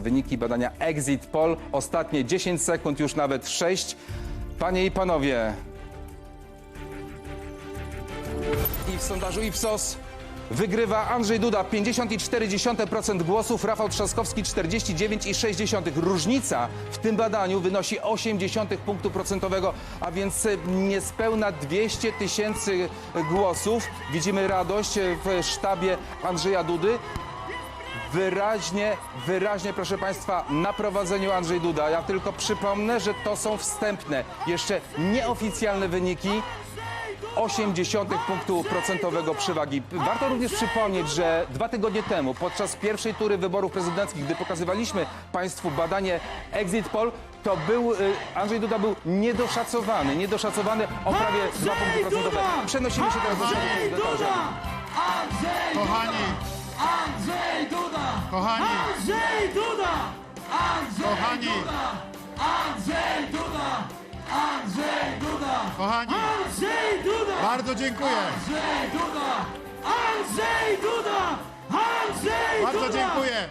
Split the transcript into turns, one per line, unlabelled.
Wyniki badania Exit Poll, ostatnie 10 sekund, już nawet 6. Panie i panowie. I w sondażu Ipsos wygrywa Andrzej Duda 50,4% głosów, Rafał Trzaskowski 49,6%. Różnica w tym badaniu wynosi 0,8 punktu procentowego, a więc niespełna 200 tysięcy głosów. Widzimy radość w sztabie Andrzeja Dudy wyraźnie, wyraźnie, proszę Państwa, na prowadzeniu Andrzej Duda. Ja tylko przypomnę, że to są wstępne, jeszcze nieoficjalne wyniki. 0,8 punktu procentowego przewagi. Warto również przypomnieć, że dwa tygodnie temu, podczas pierwszej tury wyborów prezydenckich, gdy pokazywaliśmy Państwu badanie Exit Poll, to był, y, Andrzej Duda był niedoszacowany, niedoszacowany o prawie 2 punkty procentowe. Przenosimy się teraz do
Andrzej! Andrzej
Kochani!
Andrzej!
Kochani.
Andrzej Duda! Andrzej
Kochani.
Duda! Andrzej Duda! Andrzej Duda!
kochani,
Andrzej Duda!
bardzo dziękuję.
Andrzej Duda! Andrzej Duda! Andrzej
Bardzo
Duda!
dziękuję.